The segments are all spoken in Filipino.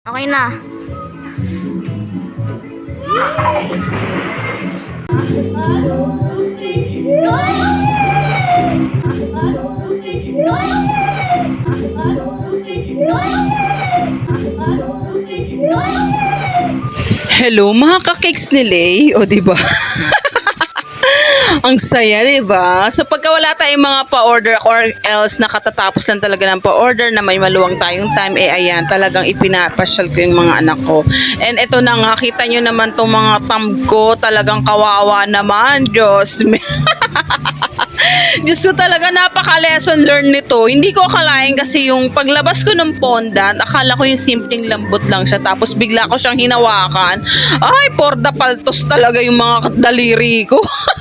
Okay na. Hello mga ka-cakes ni Lay, o di ba? Ang saya, di ba? So pagka wala tayong mga pa-order or else nakatatapos lang talaga ng pa-order na may maluwang tayong time, eh ayan, talagang ipinapasyal ko yung mga anak ko. And ito na nga, kita nyo naman tong mga thumb ko, talagang kawawa naman, Diyos. Diyos ko talaga napaka-lesson learn nito. Hindi ko akalain kasi yung paglabas ko ng fondant, akala ko yung simpleng lambot lang siya. Tapos bigla ko siyang hinawakan. Ay, por the paltos talaga yung mga daliri ko.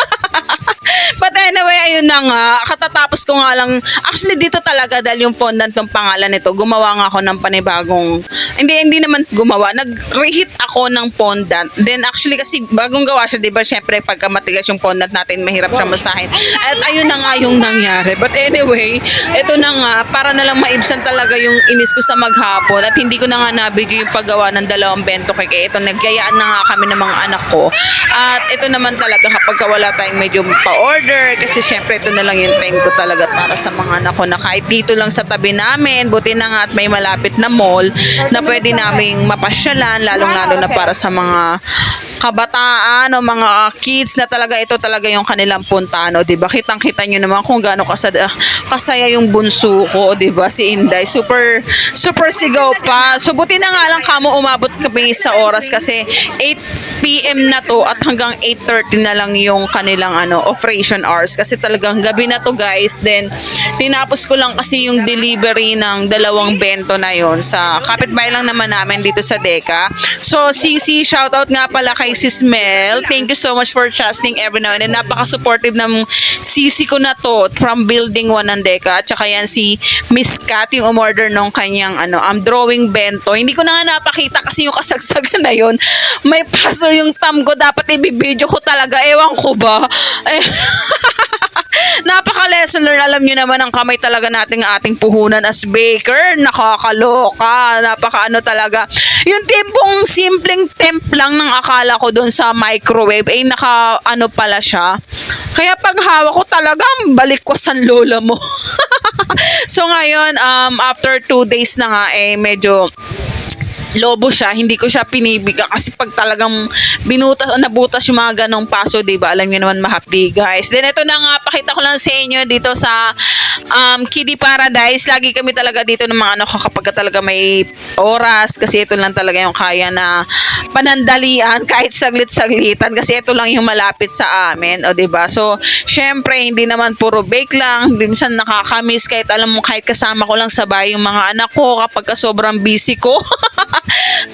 But anyway, ayun na nga. Katatapos ko nga lang. Actually, dito talaga dahil yung fondant ng pangalan nito, gumawa nga ako ng panibagong... Hindi, hindi naman gumawa. Nag-reheat ako ng fondant. Then actually kasi bagong gawa siya, di ba? Siyempre, pagka matigas yung fondant natin, mahirap siya masahin. At ayun na nga yung nangyari. But anyway, ito na nga. Para na lang maibsan talaga yung inis ko sa maghapon. At hindi ko na nga nabigyo yung paggawa ng dalawang bento kay kaya ito. Nagyayaan na nga kami ng mga anak ko. At ito naman talaga kapag wala tayong medyo pa-order kasi syempre ito na lang yung time ko talaga para sa mga anak ko na kahit dito lang sa tabi namin, buti na nga at may malapit na mall na pwede naming mapasyalan lalong-lalo na para sa mga kabataan o mga kids na talaga ito talaga yung kanilang puntano, 'di ba? Kitang-kita niyo naman kung gaano kasada, kasaya yung bunso ko, 'di ba? Si Inday, super super sigaw pa. So na nga lang kamo umabot kami sa oras kasi 8 PM na to at hanggang 8:30 na lang yung kanilang ano operation hours kasi talagang gabi na to guys. Then tinapos ko lang kasi yung delivery ng dalawang bento na yon sa kapitbahay lang naman namin dito sa Deca. So CC shoutout nga pala kay Sis Mel. Thank you so much for trusting every now and then. Napaka-supportive ng CC ko na to from Building 1 ng Deca. At saka yan si Miss Kat yung umorder nung kanyang ano, um, drawing bento. Hindi ko na nga napakita kasi yung kasagsagan na yon May paso yung thumb ko. Dapat ibibideo ko talaga. Ewan ko ba? Eh, Napaka-lesson learn. Alam nyo naman ang kamay talaga nating ating puhunan as baker. Nakakaloka. Napaka-ano talaga. Yung timpong simpleng temp lang ng akala ko doon sa microwave, eh naka ano pala siya. Kaya pag hawak ko talagang balikwasan lola mo. so ngayon, um, after two days na nga, eh medyo lobo siya, hindi ko siya pinibiga kasi pag talagang binutas o nabutas yung mga ganong paso, 'di ba? Alam niyo naman mahapdi, guys. Then ito na nga pakita ko lang sa inyo dito sa um Kiddie Paradise. Lagi kami talaga dito ng mga ano kapag talaga may oras kasi ito lang talaga yung kaya na panandalian kahit saglit-saglitan kasi ito lang yung malapit sa amin, o ba? So, syempre hindi naman puro bake lang, minsan nakakamiss kahit alam mo kahit kasama ko lang sa bahay yung mga anak ko kapag ka sobrang busy ko.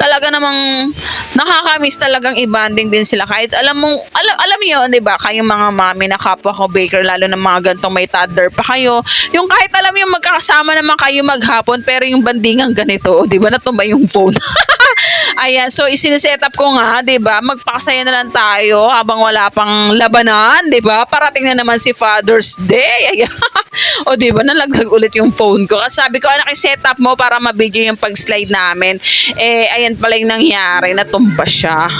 talaga namang nakakamiss talagang i-bonding din sila kahit alam mo alam alam niyo 'di ba kayong mga mami na kapwa ko baker lalo na mga gantong may toddler pa kayo yung kahit alam yung magkakasama naman kayo maghapon pero yung bandingan ganito 'di ba natumba yung phone Ayan, so isiniset up ko nga, 'di ba? Magpakasaya na lang tayo habang wala pang labanan, 'di ba? Parating na naman si Father's Day. Ayan. o 'di ba? Nalagdag ulit yung phone ko. Kasi sabi ko, anak, set up mo para mabigyo yung pag-slide namin. Eh, ayan pala yung nangyari, natumba siya.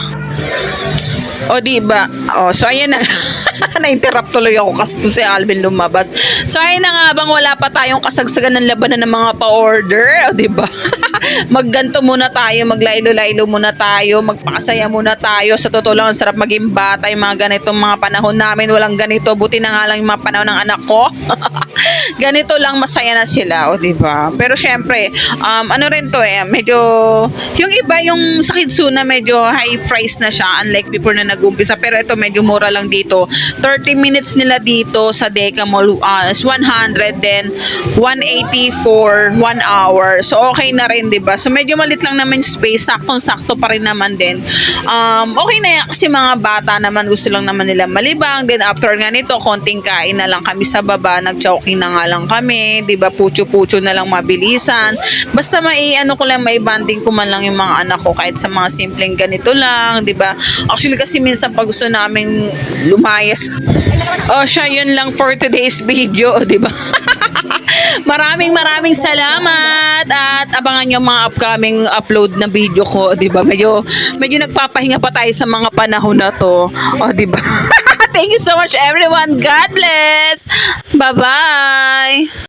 O di ba? O so ayan na. Na-interrupt tuloy ako kasi to si Alvin lumabas. So ayun na nga bang wala pa tayong kasagsagan ng labanan ng mga pa-order, di ba? Magganto muna tayo, maglaylo-laylo muna tayo, magpakasaya muna tayo. Sa totoo lang, ang sarap maging bata yung mga ganitong mga panahon namin. Walang ganito. Buti na nga lang yung mga panahon ng anak ko. ganito lang masaya na sila, o di ba? Pero syempre, um, ano rin to eh, medyo yung iba yung sa Kidsuna medyo high price na siya unlike before na nag-umpisa. Pero ito medyo mura lang dito. 30 minutes nila dito sa Deca Mall uh, is 100 then 180 for 1 hour. So okay na rin, 'di ba? So medyo malit lang naman space, saktong-sakto pa rin naman din. Um, okay na yan kasi mga bata naman gusto lang naman nila malibang. Then after nga nito, konting kain na lang kami sa baba, nag-choking na nga lang kami, 'di ba? Pucho-pucho na lang mabilisan. Basta mai ano ko lang mai banding ko man lang yung mga anak ko kahit sa mga simpleng ganito lang, 'di ba? Actually kasi minsan pag gusto namin lumayas. oh, siya yun lang for today's video, 'di ba? Maraming maraming salamat at abangan nyo mga upcoming upload na video ko, 'di ba? Medyo medyo nagpapahinga pa tayo sa mga panahon na 'to. O, 'di ba? Thank you so much everyone. God bless. Bye-bye.